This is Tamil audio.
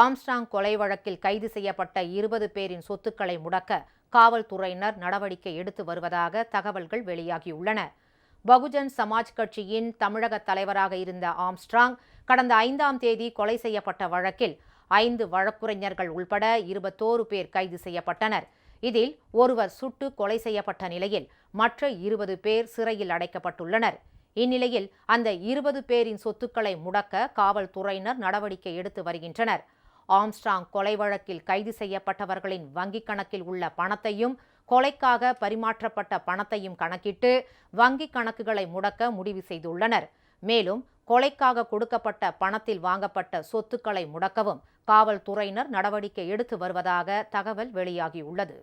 ஆம்ஸ்டாங் கொலை வழக்கில் கைது செய்யப்பட்ட இருபது பேரின் சொத்துக்களை முடக்க காவல்துறையினர் நடவடிக்கை எடுத்து வருவதாக தகவல்கள் வெளியாகியுள்ளன. பகுஜன் சமாஜ் கட்சியின் தமிழக தலைவராக இருந்த ஆம்ஸ்ட்ராங் கடந்த ஐந்தாம் தேதி கொலை செய்யப்பட்ட வழக்கில் ஐந்து வழக்குரைஞர்கள் உள்பட இருபத்தோரு பேர் கைது செய்யப்பட்டனர். இதில் ஒருவர் சுட்டு கொலை செய்யப்பட்ட நிலையில் மற்ற இருபது பேர் சிறையில் அடைக்கப்பட்டுள்ளனர். இந்நிலையில் அந்த இருபது பேரின் சொத்துக்களை முடக்க காவல்துறையினர் நடவடிக்கை எடுத்து வருகின்றனர். ஆம்ஸ்ட்ராங் கொலை வழக்கில் கைது செய்யப்பட்டவர்களின் வங்கிக் கணக்கில் உள்ள பணத்தையும் கொலைக்காக பரிமாற்றப்பட்ட பணத்தையும் கணக்கிட்டு வங்கிக் கணக்குகளை முடக்க முடிவு செய்துள்ளனர். மேலும் கொலைக்காக கொடுக்கப்பட்ட பணத்தில் வாங்கப்பட்ட சொத்துக்களை முடக்கவும் காவல்துறையினர் நடவடிக்கை எடுத்து வருவதாக தகவல் வெளியாகியுள்ளது.